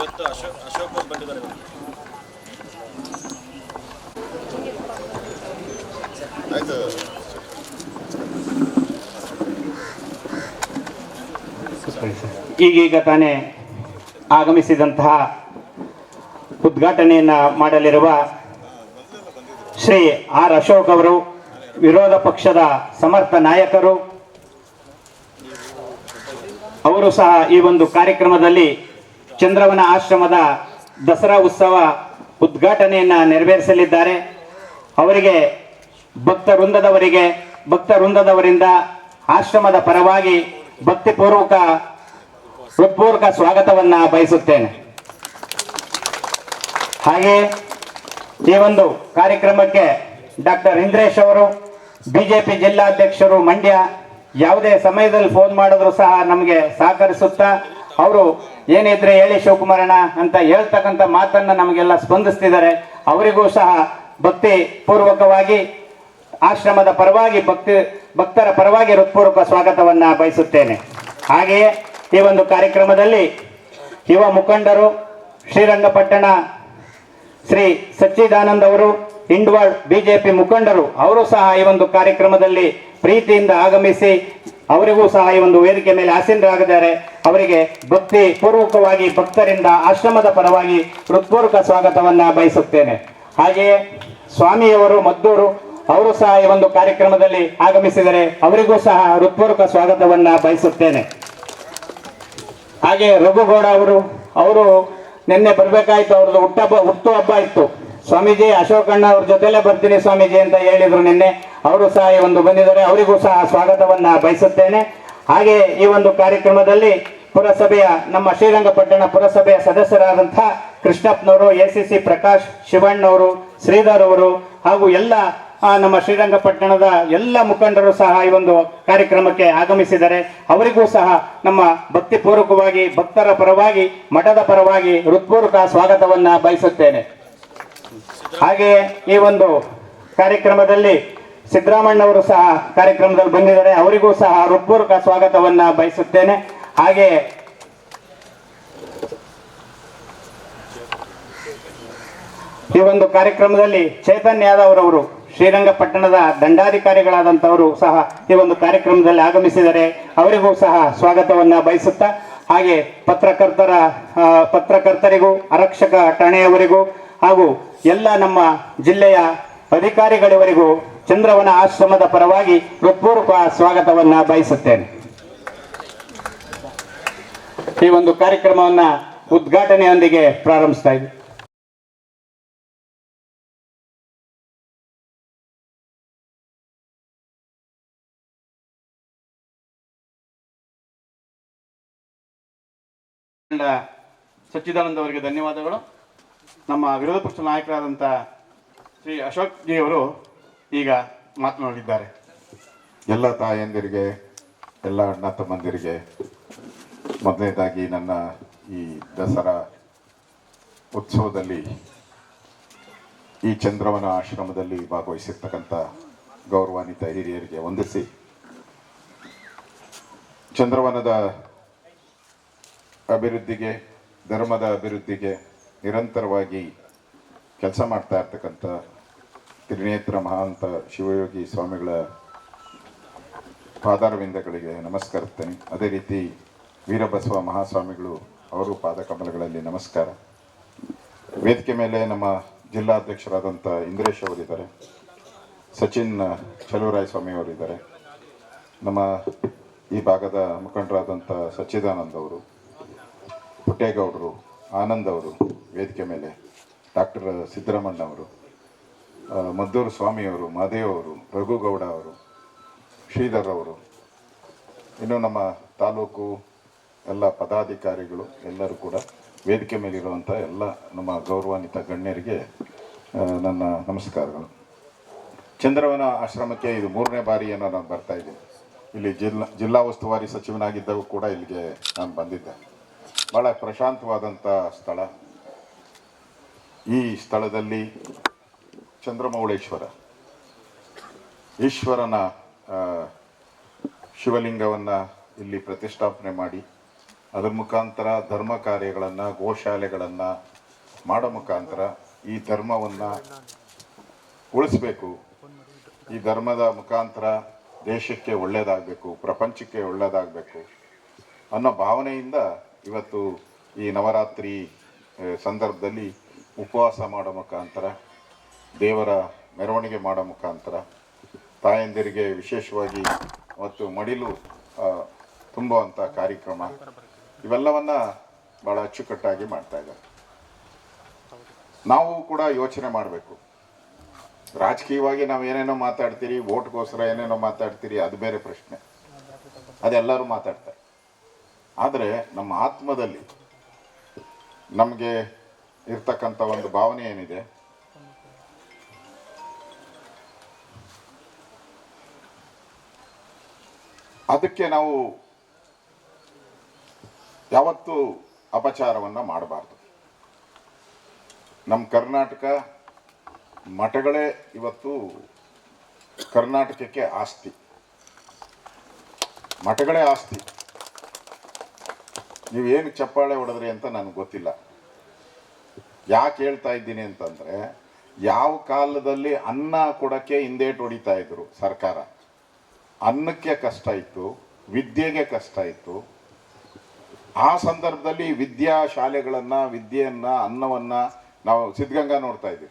ಇವತ್ತು ಅಶೋಕ್ ಅಶೋಕ್ ಅವ್ರು ಬಂದಿದ್ದಾರೆ ಆಯ್ತು. ಈಗೀಗ ತಾನೇ ಆಗಮಿಸಿದಂತಹ ಉದ್ಘಾಟನೆಯನ್ನ ಮಾಡಲಿರುವ ಶ್ರೀ ಆರ್ ಅಶೋಕ್ ಅವರು ವಿರೋಧ ಪಕ್ಷದ ಸಮರ್ಥ ನಾಯಕರು. ಅವರು ಸಹ ಈ ಒಂದು ಕಾರ್ಯಕ್ರಮದಲ್ಲಿ ಚಂದ್ರವನ ಆಶ್ರಮದ ದಸರಾ ಉತ್ಸವ ಉದ್ಘಾಟನೆಯನ್ನು ನೆರವೇರಿಸಲಿದ್ದಾರೆ. ಅವರಿಗೆ ಭಕ್ತ ವೃಂದದವರಿಗೆ ಭಕ್ತ ವೃಂದದವರಿಂದ ಆಶ್ರಮದ ಪರವಾಗಿ ಭಕ್ತಿಪೂರ್ವಕ, ಹೃತ್ಪೂರ್ವಕ ಸ್ವಾಗತವನ್ನ ಬಯಸುತ್ತೇನೆ. ಹಾಗೆ ಈ ಒಂದು ಕಾರ್ಯಕ್ರಮಕ್ಕೆ ಡಾಕ್ಟರ್ ಇಂದ್ರೇಶ್ ಅವರು, ಬಿಜೆಪಿ ಜಿಲ್ಲಾಧ್ಯಕ್ಷರು ಮಂಡ್ಯ ಯಾವುದೇ ಸಮಯದಲ್ಲಿ ಫೋನ್ ಮಾಡಿದ್ರು ಸಹ ನಮಗೆ ಸಹಕರಿಸುತ್ತಾ ಅವರು ಏನಿದ್ರೆ ಹೇಳಿ ಶಿವಕುಮಾರಣ್ಣ ಅಂತ ಹೇಳ್ತಕ್ಕಂಥ ಮಾತನ್ನ ನಮಗೆಲ್ಲ ಸ್ಪಂದಿಸ್ತಿದ್ದಾರೆ. ಅವರಿಗೂ ಸಹ ಭಕ್ತಿ ಪೂರ್ವಕವಾಗಿ, ಆಶ್ರಮದ ಪರವಾಗಿ, ಭಕ್ತಿ, ಭಕ್ತರ ಪರವಾಗಿ ಹೃತ್ಪೂರ್ವಕ ಸ್ವಾಗತವನ್ನ ಬಯಸುತ್ತೇನೆ. ಹಾಗೆಯೇ ಈ ಒಂದು ಕಾರ್ಯಕ್ರಮದಲ್ಲಿ ಯುವ ಮುಖಂಡರು, ಶ್ರೀರಂಗಪಟ್ಟಣ ಶ್ರೀ ಸಚ್ಚಿದಾನಂದ್ ಅವರು, ಇಂಡ್ವಾಳ್ ಬಿಜೆಪಿ ಮುಖಂಡರು, ಅವರು ಸಹ ಈ ಒಂದು ಕಾರ್ಯಕ್ರಮದಲ್ಲಿ ಪ್ರೀತಿಯಿಂದ ಆಗಮಿಸಿ ಅವರಿಗೂ ಸಹ ಈ ಒಂದು ವೇದಿಕೆ ಮೇಲೆ ಆಸೀನರಾಗಿದ್ದಾರೆ. ಅವರಿಗೆ ಭಕ್ತಿ ಪೂರ್ವಕವಾಗಿ ಭಕ್ತರಿಂದ ಆಶ್ರಮದ ಪರವಾಗಿ ಹೃತ್ಪೂರ್ವಕ ಸ್ವಾಗತವನ್ನ ಬಯಸುತ್ತೇನೆ. ಹಾಗೆಯೇ ಸ್ವಾಮಿಯವರು, ಮದ್ದೂರು, ಅವರು ಸಹ ಈ ಒಂದು ಕಾರ್ಯಕ್ರಮದಲ್ಲಿ ಆಗಮಿಸಿದರೆ ಅವರಿಗೂ ಸಹ ಹೃತ್ಪೂರ್ವಕ ಸ್ವಾಗತವನ್ನ ಬಯಸುತ್ತೇನೆ. ಹಾಗೆ ರಘುಗೌಡ ಅವರು ಅವರು ನಿನ್ನೆ ಬರ್ಬೇಕಾಯ್ತು, ಅವ್ರದ್ದು ಹುಟ್ಟಹಬ್ಬ ಹುಟ್ಟು ಹಬ್ಬ ಇತ್ತು. ಸ್ವಾಮೀಜಿ, ಅಶೋಕಣ್ಣ ಅವ್ರ ಜೊತೆಲೆ ಬರ್ತೀನಿ ಸ್ವಾಮೀಜಿ ಅಂತ ಹೇಳಿದ್ರು ನಿನ್ನೆ. ಅವರು ಸಹ ಈ ಒಂದು ಬಂದಿದ್ದಾರೆ. ಅವರಿಗೂ ಸಹ ಸ್ವಾಗತವನ್ನ ಬಯಸುತ್ತೇನೆ. ಹಾಗೆ ಈ ಒಂದು ಕಾರ್ಯಕ್ರಮದಲ್ಲಿ ಪುರಸಭೆಯ ನಮ್ಮ ಶ್ರೀರಂಗಪಟ್ಟಣ ಪುರಸಭೆಯ ಸದಸ್ಯರಾದಂತಹ ಕೃಷ್ಣಪ್ಪನವರು, ಎ ಸಿ ಸಿ ಪ್ರಕಾಶ್ ಶಿವಣ್ಣವರು, ಶ್ರೀಧರ್ ಅವರು ಹಾಗೂ ಎಲ್ಲ ನಮ್ಮ ಶ್ರೀರಂಗಪಟ್ಟಣದ ಎಲ್ಲ ಮುಖಂಡರು ಸಹ ಈ ಒಂದು ಕಾರ್ಯಕ್ರಮಕ್ಕೆ ಆಗಮಿಸಿದ್ದಾರೆ. ಅವರಿಗೂ ಸಹ ನಮ್ಮ ಭಕ್ತಿಪೂರ್ವಕವಾಗಿ, ಭಕ್ತರ ಪರವಾಗಿ, ಮಠದ ಪರವಾಗಿ ಹೃತ್ಪೂರ್ವಕ ಸ್ವಾಗತವನ್ನ ಬಯಸುತ್ತೇನೆ. ಹಾಗೆಯೇ ಈ ಒಂದು ಕಾರ್ಯಕ್ರಮದಲ್ಲಿ ಸಿದ್ದರಾಮಣ್ಣವರು ಸಹ ಕಾರ್ಯಕ್ರಮದಲ್ಲಿ ಬಂದಿದ್ದಾರೆ. ಅವರಿಗೂ ಸಹ ಹೃತ್ಪೂರ್ವಕ ಸ್ವಾಗತವನ್ನ ಬಯಸುತ್ತೇನೆ. ಹಾಗೆ ಈ ಒಂದು ಕಾರ್ಯಕ್ರಮದಲ್ಲಿ ಚೇತನ್ ಯಾದವ್ ರವರು, ಶ್ರೀರಂಗಪಟ್ಟಣದ ದಂಡಾಧಿಕಾರಿಗಳಾದಂಥವರು ಸಹ ಈ ಒಂದು ಕಾರ್ಯಕ್ರಮದಲ್ಲಿ ಆಗಮಿಸಿದರೆ ಅವರಿಗೂ ಸಹ ಸ್ವಾಗತವನ್ನ ಬಯಸುತ್ತಾ, ಹಾಗೆ ಪತ್ರಕರ್ತರ ಪತ್ರಕರ್ತರಿಗೂ, ಆರಕ್ಷಕ ಠಾಣೆಯವರಿಗೂ ಹಾಗೂ ಎಲ್ಲ ನಮ್ಮ ಜಿಲ್ಲೆಯ ಅಧಿಕಾರಿಗಳವರಿಗೂ ಚಂದ್ರವನ ಆಶ್ರಮದ ಪರವಾಗಿ ಹೃತ್ಪೂರ್ವಕ ಸ್ವಾಗತವನ್ನ ಬಯಸುತ್ತೇನೆ. ಈ ಒಂದು ಕಾರ್ಯಕ್ರಮವನ್ನ ಉದ್ಘಾಟನೆಯೊಂದಿಗೆ ಪ್ರಾರಂಭಿಸ್ತಾ ಇದ್ದೀನಿ ಸಚ್ಚಿದಾನಂದ ಅವರಿಗೆ ಧನ್ಯವಾದಗಳು. ನಮ್ಮ ವಿರೋಧ ಪಕ್ಷ ನಾಯಕರಾದಂಥ ಶ್ರೀ ಅಶೋಕ್ ಜಿ ಅವರು ಈಗ ಮಾತನಾಡಿದ್ದಾರೆ ಎಲ್ಲ ತಾಯಂದಿರಿಗೆ, ಎಲ್ಲ ಅಣ್ಣ ತಮ್ಮಂದಿರಿಗೆ ಮೊದಲನೇದಾಗಿ ನನ್ನ ಈ ದಸರಾ ಉತ್ಸವದಲ್ಲಿ ಈ ಚಂದ್ರವನ ಆಶ್ರಮದಲ್ಲಿ ಭಾಗವಹಿಸಿರ್ತಕ್ಕಂಥ ಗೌರವಾನ್ವಿತ ಹಿರಿಯರಿಗೆ ವಂದಿಸಿ, ಚಂದ್ರವನದ ಅಭಿವೃದ್ಧಿಗೆ, ಧರ್ಮದ ಅಭಿವೃದ್ಧಿಗೆ ನಿರಂತರವಾಗಿ ಕೆಲಸ ಮಾಡ್ತಾ ಇರ್ತಕ್ಕಂಥ ತ್ರಿನೇತ್ರ ಮಹಾಂತ ಶಿವಯೋಗಿ ಸ್ವಾಮಿಗಳ ಪಾದಾರವಿಂದಗಳಿಗೆ ನಮಸ್ಕರಿಸ್ತೇನೆ. ಅದೇ ರೀತಿ ವೀರಬಸವ ಮಹಾಸ್ವಾಮಿಗಳು ಅವರು ಪಾದಕಮಲಗಳಲ್ಲಿ ನಮಸ್ಕಾರ. ವೇದಿಕೆ ಮೇಲೆ ನಮ್ಮ ಜಿಲ್ಲಾಧ್ಯಕ್ಷರಾದಂಥ ಇಂದ್ರೇಶ್ ಅವರಿದ್ದಾರೆ. ಸಚಿನ್ ಚಲುವರಾಯ ಸ್ವಾಮಿ ಅವರಿದ್ದಾರೆ. ನಮ್ಮ ಈ ಭಾಗದ ಮುಖಂಡರಾದಂಥ ಸಚ್ಚಿದಾನಂದ್ ಅವರು, ಪುಟ್ಟೇಗೌಡರು, ಆನಂದ್ ಅವರು ವೇದಿಕೆ ಮೇಲೆ, ಡಾಕ್ಟರ್ ಸಿದ್ದರಾಮಣ್ಣ ಅವರು. ಮದ್ದೂರು ಸ್ವಾಮಿಯವರು ಮಾದೇವರು ರಘುಗೌಡ ಅವರು ಶ್ರೀಧರ್ ಅವರು, ಇನ್ನು ನಮ್ಮ ತಾಲೂಕು ಎಲ್ಲ ಪದಾಧಿಕಾರಿಗಳು ಎಲ್ಲರೂ ಕೂಡ ವೇದಿಕೆ ಮೇಲಿರುವಂಥ ಎಲ್ಲ ನಮ್ಮ ಗೌರವಾನ್ವಿತ ಗಣ್ಯರಿಗೆ ನನ್ನ ನಮಸ್ಕಾರಗಳು. ಚಂದ್ರವನ ಆಶ್ರಮಕ್ಕೆ ಇದು ಮೂರನೇ ಬಾರಿ ಏನೋ ನಾನು ಬರ್ತಾ ಇದ್ದೀನಿ. ಇಲ್ಲಿ ಜಿಲ್ಲಾ ಜಿಲ್ಲಾ ಉಸ್ತುವಾರಿ ಸಚಿವನಾಗಿದ್ದಾಗ ಕೂಡ ಇಲ್ಲಿಗೆ ನಾನು ಬಂದಿದ್ದೆ. ಭಾಳ ಪ್ರಶಾಂತವಾದಂಥ ಸ್ಥಳ. ಈ ಸ್ಥಳದಲ್ಲಿ ಚಂದ್ರಮೌಳೇಶ್ವರ. ಈಶ್ವರನ ಶಿವಲಿಂಗವನ್ನು ಇಲ್ಲಿ ಪ್ರತಿಷ್ಠಾಪನೆ ಮಾಡಿ, ಅದರ ಮುಖಾಂತರ ಧರ್ಮ ಕಾರ್ಯಗಳನ್ನು, ಗೋಶಾಲೆಗಳನ್ನು ಮಾಡೋ ಮುಖಾಂತರ ಈ ಧರ್ಮವನ್ನು ಉಳಿಸ್ಬೇಕು. ಈ ಧರ್ಮದ ಮುಖಾಂತರ ದೇಶಕ್ಕೆ ಒಳ್ಳೆಯದಾಗಬೇಕು ಪ್ರಪಂಚಕ್ಕೆ ಒಳ್ಳೆಯದಾಗಬೇಕು ಅನ್ನೋ ಭಾವನೆಯಿಂದ ಇವತ್ತು ಈ ನವರಾತ್ರಿ ಸಂದರ್ಭದಲ್ಲಿ ಉಪವಾಸ ಮಾಡೋ ಮುಖಾಂತರ ದೇವರ ಮೆರವಣಿಗೆ ಮಾಡೋ ಮುಖಾಂತರ ತಾಯಂದಿರಿಗೆ ವಿಶೇಷವಾಗಿ ಮತ್ತು ಮಡಿಲು ತುಂಬುವಂಥ ಕಾರ್ಯಕ್ರಮ ಇವೆಲ್ಲವನ್ನು ಭಾಳ ಅಚ್ಚುಕಟ್ಟಾಗಿ ಮಾಡ್ತಾ ಇದ್ದಾರೆ. ನಾವು ಕೂಡ ಯೋಚನೆ ಮಾಡಬೇಕು. ರಾಜಕೀಯವಾಗಿ ನಾವು ಏನೇನೋ ಮಾತಾಡ್ತೀರಿ ಓಟ್ಗೋಸ್ಕರ ಏನೇನೋ ಮಾತಾಡ್ತೀರಿ, ಅದು ಬೇರೆ ಪ್ರಶ್ನೆ. ಅದೆಲ್ಲರೂ ಮಾತಾಡ್ತಾರೆ. ಆದರೆ ನಮ್ಮ ಆತ್ಮದಲ್ಲಿ ನಮಗೆ ಇರ್ತಕ್ಕಂಥ ಒಂದು ಭಾವನೆ ಏನಿದೆ ಅದಕ್ಕೆ ನಾವು ಯಾವತ್ತು ಅಪಚಾರವನ್ನು ಮಾಡಬಾರ್ದು. ನಮ್ಮ ಕರ್ನಾಟಕ ಮಠಗಳೇ ಇವತ್ತು ಕರ್ನಾಟಕಕ್ಕೆ ಆಸ್ತಿ. ಮಠಗಳೇ ಆಸ್ತಿ. ನೀವು ಏನು ಚಪ್ಪಾಳೆ ಹೊಡೆದ್ರಿ ಅಂತ ನನಗೆ ಗೊತ್ತಿಲ್ಲ. ಯಾಕೆ ಹೇಳ್ತಾ ಇದ್ದೀನಿ ಅಂತಂದರೆ, ಯಾವ ಕಾಲದಲ್ಲಿ ಅನ್ನ ಕೊಡೋಕ್ಕೆ ಹಿಂದೇಟು ಹೊಡಿತಾ ಇದ್ರು ಸರ್ಕಾರ? ಅನ್ನಕ್ಕೆ ಕಷ್ಟ ಇತ್ತು, ವಿದ್ಯೆಗೆ ಕಷ್ಟ ಇತ್ತು. ಆ ಸಂದರ್ಭದಲ್ಲಿ ವಿದ್ಯಾ ಶಾಲೆಗಳನ್ನು, ವಿದ್ಯೆಯನ್ನು, ಅನ್ನವನ್ನು ನಾವು ಸಿದ್ಧಗಂಗಾ ನೋಡ್ತಾ ಇದ್ದೀವಿ.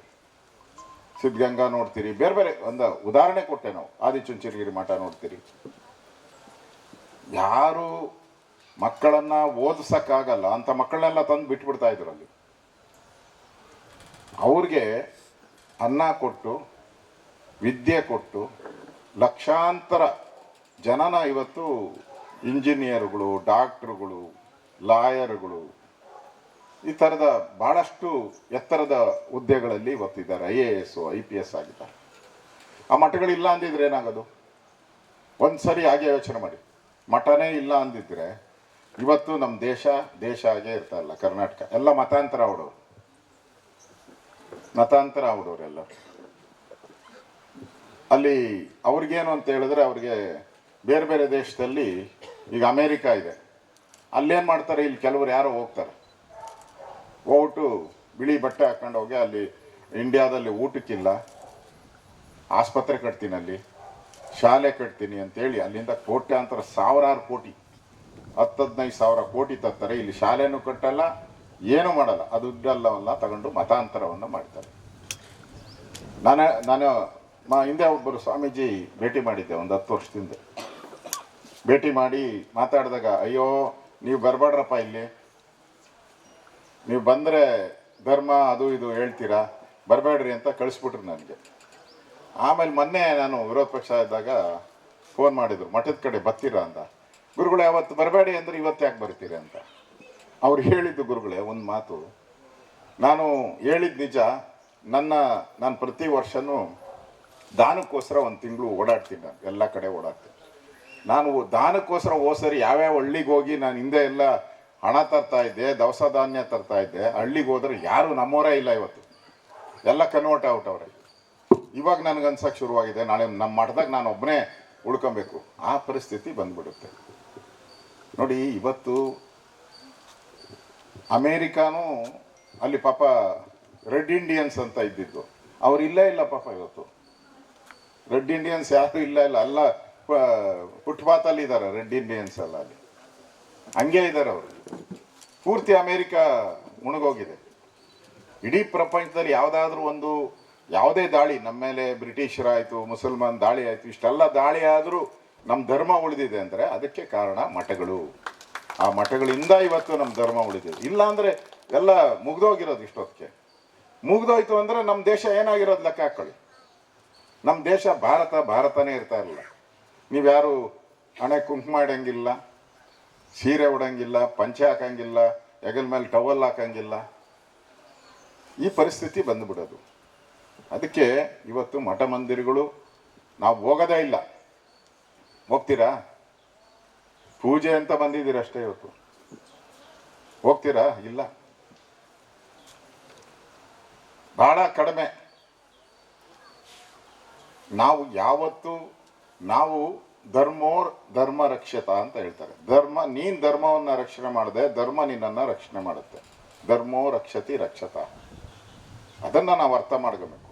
ಸಿದ್ಧಗಂಗಾ ನೋಡ್ತೀರಿ. ಬೇರೆ ಬೇರೆ ಒಂದು ಉದಾಹರಣೆ ಕೊಟ್ಟೆ ನಾವು. ಆದಿಚುಂಚನಗಿರಿ ಮಠ ನೋಡ್ತೀರಿ. ಯಾರು ಮಕ್ಕಳನ್ನ ಓದಿಸೋಕ್ಕಾಗಲ್ಲ. ಅಂತ ಮಕ್ಕಳನ್ನೆಲ್ಲ ತಂದು ಬಿಟ್ಬಿಡ್ತಾ ಇದ್ರು ಅಲ್ಲಿ. ಅವ್ರಿಗೆ ಅನ್ನ ಕೊಟ್ಟು, ವಿದ್ಯೆ ಕೊಟ್ಟು ಲಕ್ಷಾಂತರ ಜನನ ಇವತ್ತು ಇಂಜಿನಿಯರ್ಗಳು, ಡಾಕ್ಟ್ರುಗಳು, ಲಾಯರ್ಗಳು ಈ ಥರದ ಭಾಳಷ್ಟು ಎತ್ತರದ ಹುದ್ದೆಗಳಲ್ಲಿ ಇವತ್ತಿದ್ದಾರೆ. I A S, I P S ಆಗಿದ್ದಾರೆ. ಆ ಮಠಗಳಿಲ್ಲ ಅಂದಿದ್ರೆ ಏನಾಗೋದು? ಒಂದು ಸರಿ ಹಾಗೆ ಯೋಚನೆ ಮಾಡಿ. ಮಠನೇ ಇಲ್ಲ ಅಂದಿದ್ರೆ ಇವತ್ತು ನಮ್ಮ ದೇಶ ದೇಶ ಆಗೇ ಇರ್ತಾ ಇಲ್ಲ. ಕರ್ನಾಟಕ. ಎಲ್ಲ ಮತಾಂತರ ಹೊಡೋರು ಮತಾಂತರ ಹೊಡೋರೆಲ್ಲ ಅಲ್ಲಿ ಅವ್ರಿಗೇನು ಅಂತ ಹೇಳಿದ್ರೆ ಅವ್ರಿಗೆ ಬೇರೆ ಬೇರೆ ದೇಶದಲ್ಲಿ ಈಗ ಅಮೇರಿಕಾ ಇದೆ. ಅಲ್ಲೇನು ಮಾಡ್ತಾರೆ? ಇಲ್ಲಿ ಕೆಲವರು ಯಾರೋ ಹೋಗ್ತಾರೆ. ಹೋಗ್ಬಿಟ್ಟು ಬಿಳಿ ಬಟ್ಟೆ ಹಾಕೊಂಡು ಹೋಗಿ ಅಲ್ಲಿ ಇಂಡಿಯಾದಲ್ಲಿ ಊಟಕ್ಕಿಲ್ಲ. ಆಸ್ಪತ್ರೆ ಕಟ್ತೀನಿ ಅಲ್ಲಿ, ಶಾಲೆ ಕಟ್ತೀನಿ ಅಂತೇಳಿ ಅಲ್ಲಿಂದ ಕೋಟ್ಯಾಂತರ ಸಾವಿರಾರು ಕೋಟಿ ಹತ್ತು ಹದಿನೈದು ಸಾವಿರ ಕೋಟಿ ತರ್ತಾರೆ. ಇಲ್ಲಿ ಶಾಲೆನೂ ಕಟ್ಟಲ್ಲ, ಏನೂ ಮಾಡಲ್ಲ. ಅದು ಅಲ್ಲವಲ್ಲ ತಗೊಂಡು ಮತಾಂತರವನ್ನು ಮಾಡ್ತಾರೆ. ನಾನು ನಾನು ಮಾ ಹಿಂದೆ ಒಬ್ಬರು ಸ್ವಾಮೀಜಿ ಭೇಟಿ ಮಾಡಿದ್ದೆ, ಒಂದು ಹತ್ತು ವರ್ಷದಿಂದ. ಭೇಟಿ ಮಾಡಿ ಮಾತಾಡಿದಾಗ, ಅಯ್ಯೋ, ನೀವು ಬರಬೇಡ್ರಪ್ಪ ಇಲ್ಲಿ. ನೀವು ಬಂದರೆ ಧರ್ಮ, ಅದು ಇದು ಹೇಳ್ತೀರಾ? ಬರಬೇಡ್ರಿ ಅಂತ ಕಳಿಸ್ಬಿಟ್ರು ನನಗೆ. ಆಮೇಲೆ ಮೊನ್ನೆ ನಾನು ವಿರೋಧ ಪಕ್ಷ ಇದ್ದಾಗ ಫೋನ್ ಮಾಡಿದ್ರು, ಮಠದ ಕಡೆ ಬರ್ತೀರಾ ಅಂತ. ಗುರುಗಳೇ, ಅವತ್ತು ಬರಬೇಡಿ ಅಂದರೆ ಇವತ್ತು ಯಾಕೆ ಬರ್ತೀರಿ ಅಂತ. ಅವ್ರು ಹೇಳಿದ್ದು ಗುರುಗಳೇ, ಒಂದು ಮಾತು. ನಾನು ಹೇಳಿದ ನಿಜ, ನನ್ನ, ನಾನು ಪ್ರತಿ ವರ್ಷನೂ ದಾನಕ್ಕೋಸ್ಕರ ಒಂದು ತಿಂಗಳು ಓಡಾಡ್ತೀನಿ ನಾನು. ಎಲ್ಲ ಕಡೆ ಓಡಾಡ್ತೀನಿ. ನಾನು ದಾನಕ್ಕೋಸ್ಕರ ಹೋಸರಿ ಯಾವ್ಯಾವ ಹಳ್ಳಿಗೆ ಹೋಗಿ ನಾನು ಹಿಂದೆ ಎಲ್ಲ ಹಣ ತರ್ತಾ ಇದ್ದೆ, ದವಸ ಧಾನ್ಯ ತರ್ತಾ ಇದ್ದೆ, ಹಳ್ಳಿಗೆ ಹೋದ್ರೆ ಯಾರು ನಮ್ಮವರೇ ಇಲ್ಲ ಇವತ್ತು. ಎಲ್ಲ ಕನ್ವರ್ಟ್ ಔಟ್ ಅವರೇ ಇವಾಗ ನನಗೆ ಅನ್ಸಕ್ಕೆ ಶುರುವಾಗಿದೆ. ನಾಳೆ ನಮ್ಮ ಮಠದಾಗ ನಾನು ಒಬ್ಬನೇ ಉಳ್ಕೊಬೇಕು. ಆ ಪರಿಸ್ಥಿತಿ ಬಂದ್ಬಿಡುತ್ತೆ. ನೋಡಿ, ಇವತ್ತು ಅಮೇರಿಕಾನೂ ಅಲ್ಲಿ ಪಾಪ ರೆಡ್ ಇಂಡಿಯನ್ಸ್ ಅಂತ ಇದ್ದಿದ್ದು. ಅವ್ರು ಇಲ್ಲೇ ಇಲ್ಲ ಪಾಪ ಇವತ್ತು. ರೆಡ್ ಇಂಡಿಯನ್ಸ್ ಯಾರು ಇಲ್ಲ ಇಲ್ಲ, ಅಲ್ಲ ಫುಟ್ಪಾತಲ್ಲಿ ಇದ್ದಾರೆ ರೆಡ್ ಇಂಡಿಯನ್ಸ್ ಎಲ್ಲ ಅಲ್ಲಿ. ಹಂಗೆ ಇದ್ದಾರೆ ಅವರು. ಪೂರ್ತಿ ಅಮೇರಿಕ ಮುಣಗೋಗಿದೆ. ಇಡೀ ಪ್ರಪಂಚದಲ್ಲಿ ಯಾವುದಾದ್ರೂ ಒಂದು, ಯಾವುದೇ ದಾಳಿ, ನಮ್ಮ ಮೇಲೆ ಬ್ರಿಟಿಷರಾಯಿತು ಮುಸಲ್ಮಾನ್ ದಾಳಿ ಆಯಿತು, ಇಷ್ಟೆಲ್ಲ ದಾಳಿ ಆದರೂ ನಮ್ಮ ಧರ್ಮ ಉಳಿದಿದೆ ಅಂದರೆ ಅದಕ್ಕೆ ಕಾರಣ ಮಠಗಳು. ಆ ಮಠಗಳಿಂದ ಇವತ್ತು ನಮ್ಮ ಧರ್ಮ ಉಳಿದಿದೆ. ಇಲ್ಲ ಅಂದರೆ ಎಲ್ಲ ಮುಗ್ದೋಗಿರೋದು ಇಷ್ಟೊತ್ತಿಗೆ. ಮುಗ್ದೋಯ್ತು ಅಂದರೆ ನಮ್ಮ ದೇಶ ಏನಾಗಿರೋದು ಲೆಕ್ಕ ಹಾಕೊಳ್ಳಿ. ನಮ್ಮ ದೇಶ ಭಾರತ, ಭಾರತನೇ ಇರ್ತಾ ಇರಲಿಲ್ಲ. ನೀವ್ಯಾರು ಹಣೆ ಕುಂಕುಮ ಇಡಂಗಿಲ್ಲ ಸೀರೆ ಉಡಂಗಿಲ್ಲ, ಪಂಚೆ ಹಾಕಂಗಿಲ್ಲ, ಹೆಗಲ ಮೇಲೆ ಟವಲ್ ಹಾಕಂಗಿಲ್ಲ. ಈ ಪರಿಸ್ಥಿತಿ ಬಂದುಬಿಡೋದು. ಅದಕ್ಕೆ ಇವತ್ತು ಮಠ ಮಂದಿರಗಳು, ನಾವು ಹೋಗೋದೇ ಇಲ್ಲ. ಹೋಗ್ತೀರಾ? ಪೂಜೆ ಅಂತ ಬಂದಿದ್ದೀರಷ್ಟೇ ಇವತ್ತು. ಹೋಗ್ತೀರಾ? ಇಲ್ಲ. ಬಹಳ ಕಡಿಮೆ. ನಾವು ಯಾವತ್ತು, ನಾವು ಧರ್ಮೋರ್ ಧರ್ಮ ರಕ್ಷತ ಅಂತ ಹೇಳ್ತಾರೆ. ಧರ್ಮ, ನೀನ್ ಧರ್ಮವನ್ನ ರಕ್ಷಣೆ ಮಾಡದೆ, ಧರ್ಮ ನಿನ್ನನ್ನ ರಕ್ಷಣೆ ಮಾಡುತ್ತೆ. ಧರ್ಮೋ ರಕ್ಷತಿ ರಕ್ಷತ. ಅದನ್ನ ನಾವು ಅರ್ಥ ಮಾಡ್ಕೋಬೇಕು.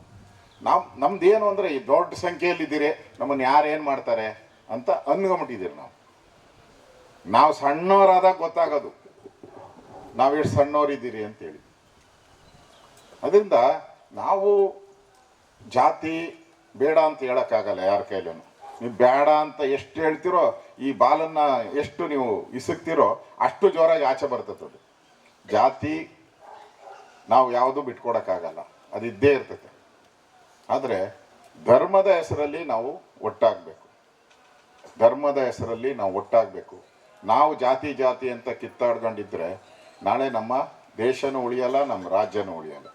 ನಾವು, ನಮ್ದೇನು ಅಂದ್ರೆ ಈ ದೊಡ್ಡ ಸಂಖ್ಯೆಯಲ್ಲಿದ್ದೀರಿ, ನಮ್ಮನ್ನ ಯಾರು ಏನು ಮಾಡ್ತಾರೆ ಅಂತ ಅನ್ಕೊಂಬಿಟ್ಟಿದ್ದೀರಿ ನಾವು. ನಾವು ಸಣ್ಣವರಾದಾಗ ಗೊತ್ತಾಗೋದು. ನಾವೆಷ್ಟು ಸಣ್ಣವರಿದ್ದೀರಿ ಅಂತೇಳಿ. ಅದರಿಂದ ನಾವು ಜಾತಿ ಬೇಡ ಅಂತ ಹೇಳೋಕ್ಕಾಗಲ್ಲ ಯಾರ ಕೈಲೂ. ನೀವು ಬೇಡ ಅಂತ ಎಷ್ಟು ಹೇಳ್ತಿರೋ, ಈ ಬಾಲನ್ನ ಎಷ್ಟು ನೀವು ಇಸುಕ್ತಿರೋ ಅಷ್ಟು ಜೋರಾಗಿ ಆಚೆ ಬರ್ತದೆ ಜಾತಿ ನಾವು ಯಾವುದೂ ಬಿಟ್ಕೊಡೋಕ್ಕಾಗಲ್ಲ. ಅದು ಇದ್ದೇ ಇರ್ತೈತೆ ಆದರೆ ಧರ್ಮದ ಹೆಸರಲ್ಲಿ ನಾವು ಒಟ್ಟಾಗಬೇಕು. ಧರ್ಮದ ಹೆಸರಲ್ಲಿ ನಾವು ಒಟ್ಟಾಗಬೇಕು. ನಾವು ಜಾತಿ ಜಾತಿ ಅಂತ ಕಿತ್ತಾಡ್ಕೊಂಡಿದ್ರೆ ನಾಳೆ ನಮ್ಮ ದೇಶನೂ ಉಳಿಯಲ್ಲ, ನಮ್ಮ ರಾಜ್ಯನೂ ಉಳಿಯಲ್ಲ.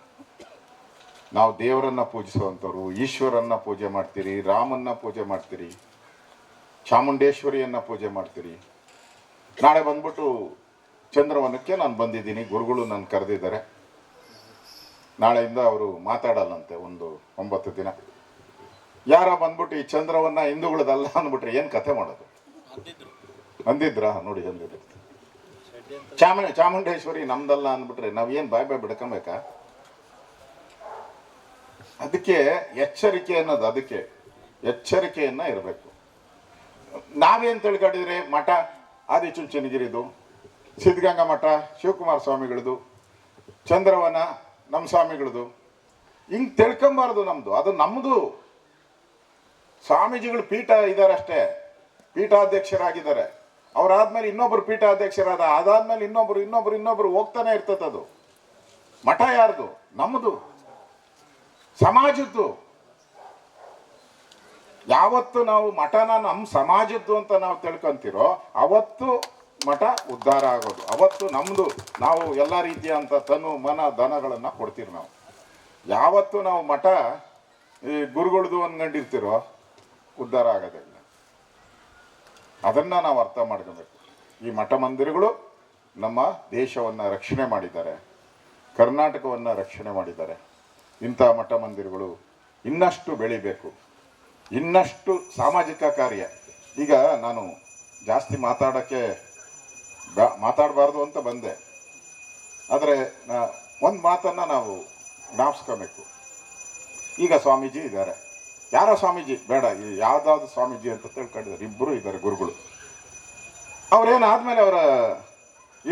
ನಾವು ದೇವರನ್ನ ಪೂಜಿಸುವಂಥವ್ರು, ಈಶ್ವರನ್ನ ಪೂಜೆ ಮಾಡ್ತೀರಿ, ರಾಮನ್ನ ಪೂಜೆ ಮಾಡ್ತೀರಿ, ಚಾಮುಂಡೇಶ್ವರಿಯನ್ನ ಪೂಜೆ ಮಾಡ್ತೀರಿ. ನಾಳೆ ಬಂದ್ಬಿಟ್ಟು ಚಂದ್ರವನಕ್ಕೆ ನಾನು ಬಂದಿದ್ದೀನಿ, ಗುರುಗಳು ನಾನು ಕರೆದಿದ್ದಾರೆ. ನಾಳೆಯಿಂದ ಅವರು ಮಾತಾಡಲ್ಲಂತೆ ಒಂದು ಒಂಬತ್ತು ದಿನ. ಯಾರ ಬಂದ್ಬಿಟ್ಟು ಈ ಚಂದ್ರವನ್ನ ಹಿಂದೂಗಳದಲ್ಲ ಅಂದ್ಬಿಟ್ರೆ ಏನು ಕಥೆ ಮಾಡೋದು? ಅಂದಿದ್ರಾ ನೋಡಿ ಅಂದಿದ್ರು ಚಾಮು ಚಾಮುಂಡೇಶ್ವರಿ ನಮ್ದಲ್ಲ ಅಂದ್ಬಿಟ್ರೆ ನಾವೇನು ಬಾಯ್ ಬಾಯ್ ಬಿಡ್ಕೊಬೇಕಾ? ಅದಕ್ಕೆ ಎಚ್ಚರಿಕೆ ಅನ್ನೋದು ಅದಕ್ಕೆ ಎಚ್ಚರಿಕೆಯನ್ನು ಇರಬೇಕು. ನಾವೇನು ತಿಳ್ಕೊಂಡಿದ್ರೆ? ಮಠ, ಆದಿಚುಂಚನಗಿರಿದು, ಸಿದ್ಧಗಂಗಾ ಮಠ, ಶಿವಕುಮಾರ ಸ್ವಾಮಿಗಳದು, ಚಂದ್ರವನ, ನಮ್ಮ ಸ್ವಾಮಿಗಳದು. ಹಿಂಗೆ ತಿಳ್ಕೊಂಬಾರ್ದು ನಮ್ಮದು ಅದು ನಮ್ಮದು ಸ್ವಾಮೀಜಿಗಳು ಪೀಠ ಇದ್ದಾರಷ್ಟೇ ಪೀಠಾಧ್ಯಕ್ಷರಾಗಿದ್ದಾರೆ. ಅವರಾದ್ಮೇಲೆ ಇನ್ನೊಬ್ರು ಪೀಠಾಧ್ಯಕ್ಷರಾದ, ಅದಾದ್ಮೇಲೆ ಇನ್ನೊಬ್ರು ಇನ್ನೊಬ್ರು ಇನ್ನೊಬ್ರು ಹೋಗ್ತಾನೆ ಇರ್ತದೆ ಅದು ಮಠ ಯಾರ್ದು? ನಮ್ಮದು ಸಮಾಜದ್ದು. ಯಾವತ್ತು ನಾವು ಮಠನ ನಮ್ಮ ಸಮಾಜದ್ದು ಅಂತ ನಾವು ತಿಳ್ಕೊಂತೀರೋ ಅವತ್ತು ಮಠ ಉದ್ಧಾರ ಆಗೋದು. ಅವತ್ತು ನಮ್ಮದು ನಾವು ಎಲ್ಲ ರೀತಿಯ ಅಂತ ತನು ಮನ ಧನಗಳನ್ನು ಕೊಡ್ತೀವಿ ನಾವು. ಯಾವತ್ತು ನಾವು ಮಠ ಈ ಗುರುಗಳದು ಅನ್ಕೊಂಡಿರ್ತಿರೋ ಉದ್ಧಾರ ಆಗೋದಿಲ್ಲ ಅದನ್ನ ನಾವು ಅರ್ಥ ಮಾಡ್ಕೋಬೇಕು. ಈ ಮಠ ಮಂದಿರಗಳು ನಮ್ಮ ದೇಶವನ್ನು ರಕ್ಷಣೆ ಮಾಡಿದ್ದಾರೆ. ಕರ್ನಾಟಕವನ್ನು ರಕ್ಷಣೆ ಮಾಡಿದ್ದಾರೆ. ಇಂಥ ಮಠ ಮಂದಿರಗಳು ಇನ್ನಷ್ಟು ಬೆಳಿಬೇಕು. ಇನ್ನಷ್ಟು ಸಾಮಾಜಿಕ ಕಾರ್ಯ. ಈಗ ನಾನು ಜಾಸ್ತಿ ಮಾತಾಡೋಕ್ಕೆ ಮಾತಾಡಬಾರ್ದು ಅಂತ ಬಂದೆ. ಆದರೆ ಒಂದು ಮಾತನ್ನು ನಾವು ಜ್ಞಾಪಿಸ್ಕೋಬೇಕು. ಈಗ ಸ್ವಾಮೀಜಿ ಇದ್ದಾರೆ. ಯಾರೋ ಸ್ವಾಮೀಜಿ? ಬೇಡ, ಈ ಯಾವ್ದಾವ್ದು ಸ್ವಾಮೀಜಿ ಅಂತ ತಿಳ್ಕೊಂಡಿದ್ದಾರೆ. ಇಬ್ಬರು ಇದ್ದಾರೆ ಗುರುಗಳು. ಅವ್ರೇನಾದ್ಮೇಲೆ ಅವರ,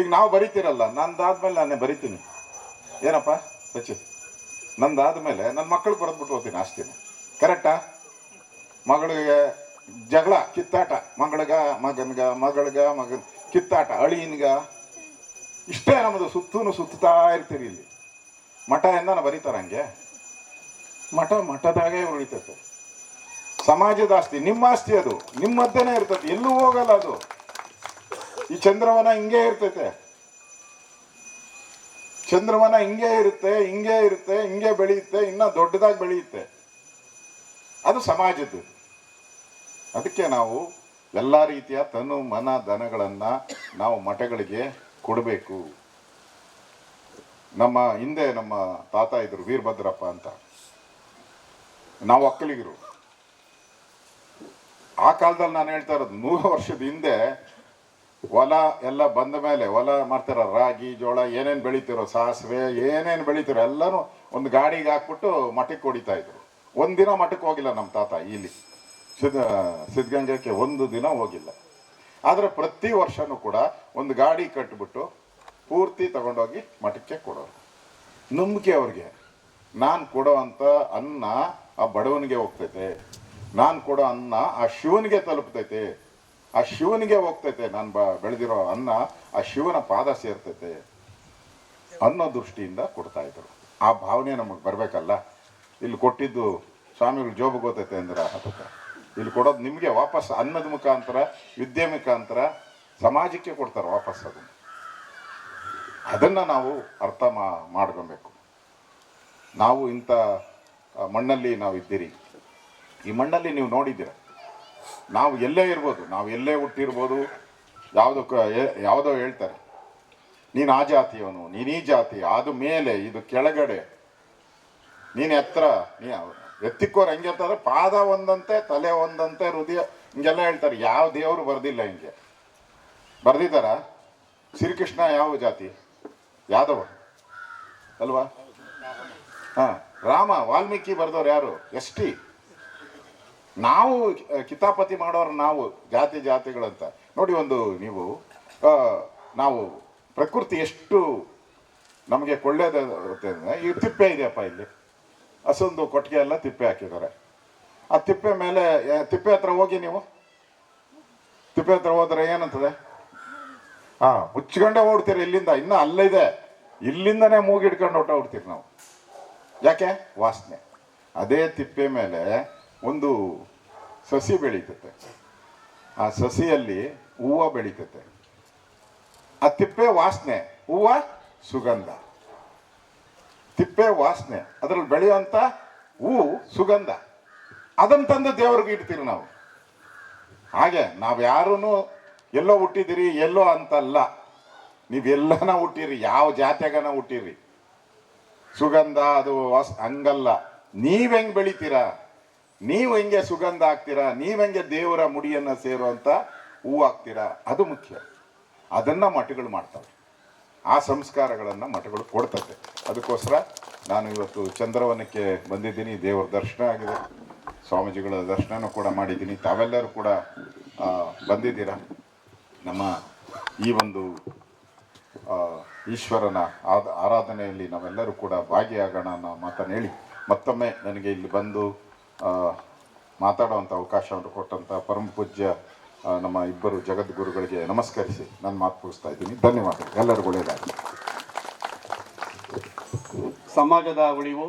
ಈಗ ನಾವು ಬರಿತೀರಲ್ಲ, ನಂದಾದ್ಮೇಲೆ ನಾನೇ ಬರಿತೀನಿ. ಏನಪ್ಪ ಬಚ್ಚಿ ನಂದಾದ್ಮೇಲೆ ನನ್ನ ಮಕ್ಕಳು ಬರೆದ್ಬಿಟ್ಟು ಹೋಗ್ತೀನಿ ಆಸ್ತಿನ. ಕರೆಕ್ಟಾ? ಮಗಳಿಗೆ ಜಗಳ, ಕಿತ್ತಾಟ, ಮಗಳಿಗ, ಮಗನ್ಗ, ಮಗಳಿಗ, ಮಗನ್, ಕಿತ್ತಾಟ, ಅಳಿಯನ್ಗ. ಇಷ್ಟೇ ನಮ್ಮದು ಸುತ್ತೂ ಸುತ್ತಾ ಇರ್ತೀರಿ ಇಲ್ಲಿ. ಮಠ ಎಂದನ ಬರೀತಾರ ಹಂಗೆ? ಮಠ ಮಠದಾಗೆ ಉಳಿತೈತೆ ಸಮಾಜದ ಆಸ್ತಿ, ನಿಮ್ಮ ಆಸ್ತಿ ಅದು. ನಿಮ್ಮದ್ದೇನೆ ಇರ್ತೈತೆ. ಎಲ್ಲೂ ಹೋಗಲ್ಲ ಅದು. ಈ ಚಂದ್ರವನ ಹಿಂಗೆ ಇರ್ತೈತೆ. ಚಂದ್ರವನ ಹಿಂಗೆ ಇರುತ್ತೆ ಹಿಂಗೆ ಇರುತ್ತೆ, ಹಿಂಗೆ ಬೆಳೆಯುತ್ತೆ, ಇನ್ನ ದೊಡ್ಡದಾಗಿ ಬೆಳೆಯುತ್ತೆ. ಅದು ಸಮಾಜದ್ದು. ಅದಕ್ಕೆ ನಾವು ಎಲ್ಲ ರೀತಿಯ ತನು, ಮನ, ಧನಗಳನ್ನ ನಾವು ಮಠಗಳಿಗೆ ಕೊಡಬೇಕು. ನಮ್ಮ ಹಿಂದೆ ನಮ್ಮ ತಾತ ಇದ್ರು, ವೀರಭದ್ರಪ್ಪ ಅಂತ. ನಾವು ಒಕ್ಕಲಿಗರು ಆ ಕಾಲದಲ್ಲಿ ನಾನು ಹೇಳ್ತಾ ಇರೋದು, ನೂರು ವರ್ಷದ ಹಿಂದೆ ಹೊಲ ಎಲ್ಲ ಬಂದ ಮೇಲೆ ಹೊಲ ಮಾಡ್ತಾರ, ರಾಗಿ, ಜೋಳ ಏನೇನು ಬೆಳಿತಿರೋ, ಸಾಸಿವೆ ಏನೇನು ಬೆಳಿತಿರೋ ಎಲ್ಲನೂ ಒಂದು ಗಾಡಿಗೆ ಹಾಕ್ಬಿಟ್ಟು ಮಠಕ್ಕೆ ಹೊಡಿತಾ ಇದ್ರು. ಒಂದಿನ ಮಠಕ್ಕೆ ಹೋಗಿಲ್ಲ ನಮ್ಮ ತಾತ ಇಲ್ಲಿ. ಸಿದ್ಧ ಸಿದ್ಧಗಂಗಕ್ಕೆ ಒಂದು ದಿನ ಹೋಗಿಲ್ಲ. ಆದರೆ ಪ್ರತಿ ವರ್ಷನೂ ಕೂಡ ಒಂದು ಗಾಡಿ ಕಟ್ಬಿಟ್ಟು ಪೂರ್ತಿ ತಗೊಂಡೋಗಿ ಮಠಕ್ಕೆ ಕೊಡೋರು. ನಂಬಿಕೆ ಅವ್ರಿಗೆ. ನಾನು ಕೊಡೋ ಅಂಥ ಅನ್ನ ಆ ಬಡವನಿಗೆ ಹೋಗ್ತೈತೆ. ನಾನು ಕೊಡೋ ಅನ್ನ ಆ ಶಿವನಿಗೆ ತಲುಪ್ತೈತೆ. ಆ ಶಿವನಿಗೆ ಹೋಗ್ತೈತೆ ನಾನು ಬ, ಬೆಳೆದಿರೋ ಅನ್ನ, ಆ ಶಿವನ ಪಾದ ಸೇರ್ತೈತೆ ಅನ್ನೋ ದೃಷ್ಟಿಯಿಂದ ಕೊಡ್ತಾ ಇದ್ರು. ಆ ಭಾವನೆ ನಮಗೆ ಬರಬೇಕಲ್ಲ? ಇಲ್ಲಿ ಕೊಟ್ಟಿದ್ದು ಸ್ವಾಮಿಗಳು ಜೋಬು ಗೊತ್ತೈತೆ ಅಂದ್ರೆ ಅದಕ್ಕೆ ಇಲ್ಲಿ ಕೊಡೋದು ನಿಮಗೆ ವಾಪಸ್ ಅನ್ನದ ಮುಖಾಂತರ, ವಿದ್ಯೆ ಮುಖಾಂತರ, ಸಮಾಜಕ್ಕೆ ಕೊಡ್ತಾರೆ ವಾಪಸ್ ಅದನ್ನು ಅದನ್ನು ನಾವು ಅರ್ಥ ಮಾ, ಮಾಡ್ಕೊಬೇಕು. ನಾವು ಇಂಥ ಮಣ್ಣಲ್ಲಿ ನಾವು ಇದ್ದೀರಿ ಈ ಮಣ್ಣಲ್ಲಿ ನೀವು ನೋಡಿದ್ದೀರ. ನಾವು ಎಲ್ಲೇ ಇರ್ಬೋದು, ನಾವು ಎಲ್ಲೇ ಹುಟ್ಟಿರ್ಬೋದು, ಯಾವುದೋ ಯಾವುದೋ ಹೇಳ್ತಾರೆ. ನೀನು ಆ ಜಾತಿಯವನು, ನೀನು ಈ ಜಾತಿ, ಅದು ಮೇಲೆ, ಇದು ಕೆಳಗಡೆ. ನೀನು ಎತ್ತರ ನೀ ಎತ್ತಿಕ್ಕೋರು ಹೆಂಗೆ ಅಂತಂದ್ರೆ ಪಾದ ಒಂದಂತೆ, ತಲೆ ಒಂದಂತೆ, ಹೃದಯ, ಹಿಂಗೆಲ್ಲ ಹೇಳ್ತಾರೆ. ಯಾವ ದೇವರು ಬರ್ದಿಲ್ಲ ಹಿಂಗೆ. ಬರ್ದಿದ್ದಾರ? ಶ್ರೀಕೃಷ್ಣ ಯಾವ ಜಾತಿ? ಯಾದವ? ಅಲ್ವಾ? ಹಾ. ರಾಮ, ವಾಲ್ಮೀಕಿ ಬರೆದವ್ರು ಯಾರು? S T. ನಾವು ಕಿತಾಪತಿ ಮಾಡೋರು ನಾವು, ಜಾತಿ ಜಾತಿಗಳಂತ. ನೋಡಿ ಒಂದು ನೀವು ನಾವು ಪ್ರಕೃತಿ ಎಷ್ಟು ನಮಗೆ ಅಂದರೆ, ಈ ತಿಪ್ಪೆ ಇದೆಯಪ್ಪ ಇಲ್ಲಿ. ಹಸೊಂದು ಕೊಟ್ಟಿಗೆ ಎಲ್ಲ ತಿಪ್ಪೆ ಹಾಕಿದ್ದಾರೆ. ಆ ತಿಪ್ಪೆ ಮೇಲೆ ತಿಪ್ಪೆ ಹತ್ರ ಹೋಗಿ ನೀವು. ತಿಪ್ಪೆ ಹತ್ರ ಹೋದ್ರೆ ಏನಂತದೆ? ಹಾ ಮುಚ್ಕೊಂಡೇ ಓಡ್ತೀರಿ ಇಲ್ಲಿಂದ, ಇನ್ನೂ ಅಲ್ಲಿದೆ. ಇಲ್ಲಿಂದನೇ ಮೂಗಿಡ್ಕೊಂಡು ಹೊಟ್ಟ ಓಡ್ತೀರಿ ನಾವು. ಯಾಕೆ? ವಾಸನೆ. ಅದೇ ತಿಪ್ಪೆ ಮೇಲೆ ಒಂದು ಸಸಿ ಬೆಳೀತತೆ. ಆ ಸಸಿಯಲ್ಲಿ ಹೂವು ಬೆಳೀತತೆ. ಆ ತಿಪ್ಪೆ ವಾಸನೆ, ಹೂವ ಸುಗಂಧ. ತಿಪ್ಪೆ ವಾಸನೆ, ಅದರಲ್ಲಿ ಬೆಳೆಯುವಂಥ ಹೂವು ಸುಗಂಧ. ಅದನ್ನು ತಂದು ದೇವ್ರಿಗೆ ಇಡ್ತೀರಿ ನಾವು. ಹಾಗೆ ನಾವು ಯಾರೂ ಎಲ್ಲೋ ಹುಟ್ಟಿದಿರಿ, ಎಲ್ಲೋ ಅಂತಲ್ಲ. ನೀವೆಲ್ಲನ ಹುಟ್ಟಿರಿ, ಯಾವ ಜಾತಿಯಾಗನ ಹುಟ್ಟಿರಿ. ಸುಗಂಧ ಅದು ವಾಸ್ ಹಂಗಲ್ಲ. ನೀವ್ ಹೆಂಗ್ ಬೆಳಿತೀರಾ? ನೀವು ಹೆಂಗೆ ಸುಗಂಧ ಹಾಕ್ತೀರಾ, ನೀವು ಹೆಂಗೆ ದೇವರ ಮುಡಿಯನ್ನ ಸೇರುವಂಥ ಹೂ ಹಾಕ್ತೀರಾ, ಅದು ಮುಖ್ಯ. ಅದನ್ನ ಮಠಗಳು ಮಾಡ್ತವೆ. ಆ ಸಂಸ್ಕಾರಗಳನ್ನು ಮಠಗಳು ಕೊಡ್ತದೆ ಅದಕ್ಕೋಸ್ಕರ ನಾನು ಇವತ್ತು ಚಂದ್ರವನಕ್ಕೆ ಬಂದಿದ್ದೀನಿ, ದೇವರ ದರ್ಶನ ಆಗಿದೆ. ಸ್ವಾಮೀಜಿಗಳ ದರ್ಶನನೂ ಕೂಡ ಮಾಡಿದ್ದೀನಿ. ತಾವೆಲ್ಲರೂ ಕೂಡ ಬಂದಿದ್ದೀರ? ನಮ್ಮ ಈ ಒಂದು ಈಶ್ವರನ ಆರಾಧನೆಯಲ್ಲಿ ನಾವೆಲ್ಲರೂ ಕೂಡ ಭಾಗಿಯಾಗೋಣ ಅನ್ನೋ ಮಾತನ್ನು ಹೇಳಿ ಮತ್ತೊಮ್ಮೆ ನನಗೆ ಇಲ್ಲಿ ಬಂದು ಮಾತಾಡುವಂಥ ಅವಕಾಶವನ್ನು ಕೊಟ್ಟಂಥ ಪರಮ ಪೂಜ್ಯ ನಮ್ಮ ಇಬ್ಬರು ಜಗದ್ಗುರುಗಳಿಗೆ ನಮಸ್ಕರಿಸಿ ನಾನು ಮಾತು ಮುಗಿಸ್ತಾ ಇದ್ದೀನಿ. ಧನ್ಯವಾದ. ಎಲ್ಲರಿಗೂ ಒಳ್ಳೆಯದಾಗಲಿ. ಸಮಾಜದ ಉಳಿವು,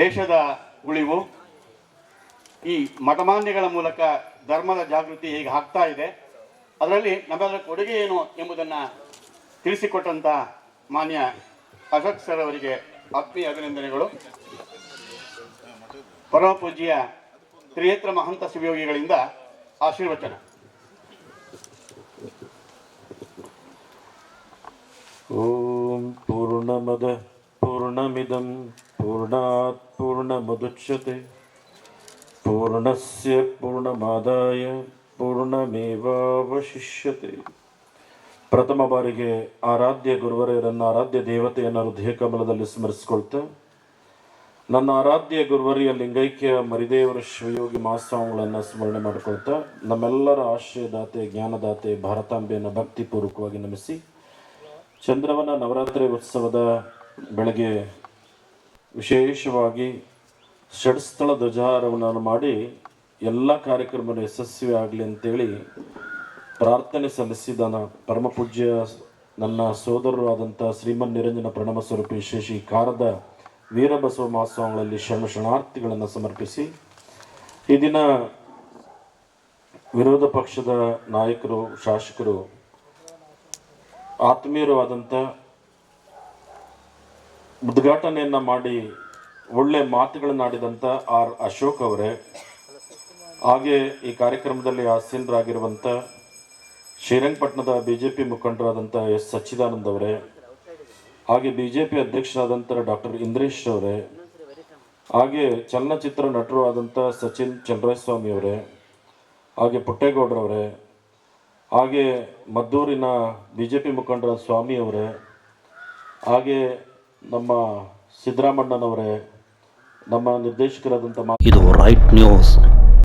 ದೇಶದ ಉಳಿವು, ಈ ಮಠಮಾನ್ಯಗಳ ಮೂಲಕ ಧರ್ಮದ ಜಾಗೃತಿ ಹೇಗೆ ಆಗ್ತಾ ಇದೆ, ಅದರಲ್ಲಿ ನಮ್ಮೆಲ್ಲರ ಕೊಡುಗೆ ಏನು ಎಂಬುದನ್ನು ತಿಳಿಸಿಕೊಟ್ಟಂಥ ಮಾನ್ಯ ಅಶೋಕ್ ಸರ್ ಅವರಿಗೆ ಆತ್ಮೀಯ ಅಭಿನಂದನೆಗಳು. ಪರಮಪೂಜ್ಯ ತ್ರಿಯೇತ್ರ ಮಹಂತ ಶಿವಯೋಗಿಗಳಿಂದ ಆಶೀರ್ವಚನ. ಓಂ ಪೂರ್ಣಮದ ಪೂರ್ಣಮಿದಂ ಪೂರ್ಣಾತ್ ಪೂರ್ಣಮದುಚ್ಯತೆ. ಪೂರ್ಣಸ್ಯ ಪೂರ್ಣಮಾದಾಯ ಪೂರ್ಣಮೇವಶಿಷ್ಯತೆ ಪ್ರಥಮ ಬಾರಿಗೆ ಆರಾಧ್ಯ ಗುರುವರೆಯರನ್ನು ಆರಾಧ್ಯ ದೇವತೆಯನ್ನು ಹೃದಯ ಕಮಲದಲ್ಲಿ ಸ್ಮರಿಸಿಕೊಳ್ತಾ ನನ್ನ ಆರಾಧ್ಯ ಗುರುವರಿಯ ಲಿಂಗೈಕ್ಯ ಮರಿದೇವರ ಶಿವಯೋಗಿ ಮಹಾಸ್ವಾಮಿಗಳನ್ನು ಸ್ಮರಣೆ ಮಾಡಿಕೊಳ್ತಾ ನಮ್ಮೆಲ್ಲರ ಆಶ್ರಯದಾತೆ ಜ್ಞಾನದಾತೆ, ಭಾರತಾಂಬೆಯನ್ನು ಭಕ್ತಿಪೂರ್ವಕವಾಗಿ ನಮಿಸಿ ಚಂದ್ರವನ ನವರಾತ್ರಿ ಉತ್ಸವದ ಬೆಳಗ್ಗೆ ವಿಶೇಷವಾಗಿ ಷಡ್ಸ್ಥಳ ಧ್ವಜಾರವನ್ನು ಮಾಡಿ ಎಲ್ಲ ಕಾರ್ಯಕ್ರಮವನ್ನು ಯಶಸ್ವಿ ಆಗಲಿ ಅಂತೇಳಿ ಪ್ರಾರ್ಥನೆ ಸಲ್ಲಿಸಿದ ನ- ಪರಮ ಪೂಜ್ಯ ನನ್ನ ಸೋದರರು ಆದಂಥ ಶ್ರೀಮನ್ ನಿರಂಜನ ಪ್ರಣಮ ಸ್ವರೂಪಿ ಶ್ರೀ ಕಾರದ ವೀರಬಸವ ಮಹೋತ್ಸವಗಳಲ್ಲಿ ಶರಣ ಶರಣಾರ್ಥಿಗಳನ್ನು ಸಮರ್ಪಿಸಿ ಈ ದಿನ ವಿರೋಧ ಪಕ್ಷದ ನಾಯಕರು, ಶಾಸಕರು, ಆತ್ಮೀಯರವಾದಂಥ ಉದ್ಘಾಟನೆಯನ್ನು ಮಾಡಿ ಒಳ್ಳೆ ಮಾತುಗಳನ್ನಾಡಿದಂಥ ಆರ್ ಅಶೋಕ್ ಅವರೇ, ಹಾಗೆ ಈ ಕಾರ್ಯಕ್ರಮದಲ್ಲಿ ಆಸೀನರಾಗಿರುವಂಥ ಶ್ರೀರಂಗಪಟ್ಟಣದ ಬಿ ಜೆ ಪಿ ಮುಖಂಡರಾದಂಥ ಎಸ್ ಸಚ್ಚಿದಾನಂದ್ ಅವರೇ ಹಾಗೆ ಬಿ ಜೆ ಪಿ ಅಧ್ಯಕ್ಷರಾದಂಥ ಡಾಕ್ಟರ್ ಇಂದ್ರೇಶ್ ಅವರೇ ಹಾಗೆ ಚಲನಚಿತ್ರ ನಟರು ಆದಂಥ ಸಚಿನ್ ಚಂದ್ರಸ್ವಾಮಿ ಅವರೇ, ಹಾಗೆ ಪುಟ್ಟೇಗೌಡರವರೇ ಹಾಗೆ ಮದ್ದೂರಿನ ಬಿ ಜೆ ಪಿ ಮುಖಂಡರ ಸ್ವಾಮಿ ಅವರೇ, ಹಾಗೆ ನಮ್ಮ ಸಿದ್ದರಾಮಣ್ಣನವರೇ ನಮ್ಮ ನಿರ್ದೇಶಕರಾದಂಥ ಇದು ರೈಟ್ ನ್ಯೂಸ್